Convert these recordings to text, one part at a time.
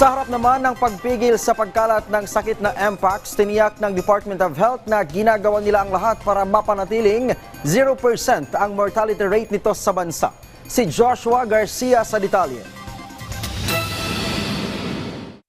Sa harap naman ng pagpigil sa pagkalat ng sakit na Mpox, tiniyak ng Department of Health na ginagawa nila ang lahat para mapanatiling 0% ang mortality rate nito sa bansa. Si Joshua Garcia sa detalye.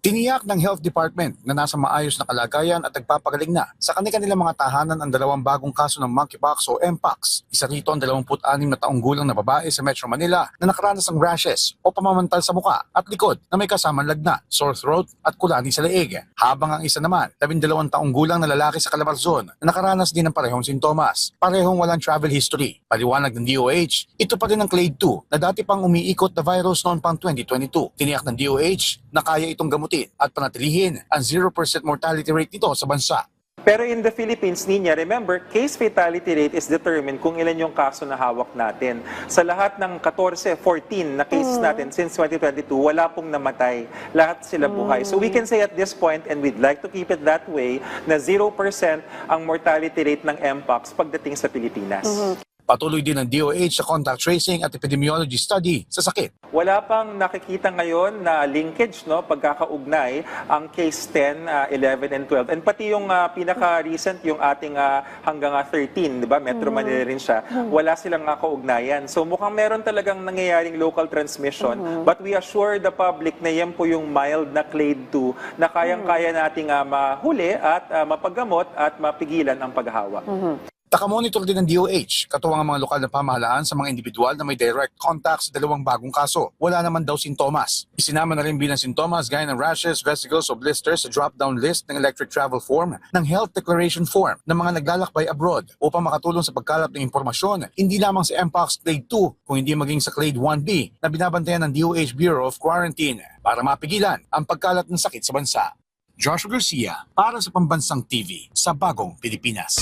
Tiniyak ng Health Department na nasa maayos na kalagayan at nagpapagaling na sa kanilang mga tahanan ang dalawang bagong kaso ng monkeypox o Mpox. Isa rito ang 26 na taong gulang na babae sa Metro Manila na nakaranas ng rashes o pamamantal sa muka at likod na may kasamang lagnat, sore throat at kulani sa leeg. Habang ang isa naman, 12 taong gulang na lalaki sa Calabarzon na nakaranas din ng parehong sintomas. Parehong walang travel history. Paliwanag ng DOH, ito pa rin ang clade 2 na dati pang umiikot na virus noon pang 2022. Tiniyak ng DOH na kaya itong gamutin at panatilihin ang 0% mortality rate nito sa bansa. Pero in the Philippines, Ninya, remember, case fatality rate is determined kung ilan yung kaso na hawak natin. Sa lahat ng 14, 14 na cases natin since 2022, wala pong namatay. Lahat sila buhay. So we can say at this point, and we'd like to keep it that way, na 0% ang mortality rate ng Mpox pagdating sa Pilipinas. Patuloy din ng DOH sa contact tracing at epidemiology study sa sakit. Wala pang nakikita ngayon na linkage, no, pagkakaugnay ang case 10, ah, 11, and 12. And pati yung ah, pinaka-recent, yung ating ah, hanggang ah, 13, di ba? Metro Manila rin siya. Wala silang uh, kaugnayan. So mukhang meron talagang nangyayaring local transmission. But we assure the public na yan po yung mild na clade 2 na kayang-kaya nating ah, mahuli at ah, mapagamot at mapigilan ang paghahawa. Takamonitor din ng DOH, katuwang ang mga lokal na pamahalaan sa mga individual na may direct contact sa dalawang bagong kaso. Wala naman daw sintomas. Isinama na rin bilang sintomas gaya ng rashes, vesicles o blisters sa drop-down list ng electric travel form ng health declaration form ng mga naglalakbay abroad upang makatulong sa pagkalap ng impormasyon hindi lamang sa Mpox Clade 2 kung hindi maging sa Clade 1B na binabantayan ng DOH Bureau of Quarantine para mapigilan ang pagkalat ng sakit sa bansa. Joshua Garcia para sa Pambansang TV sa Bagong Pilipinas.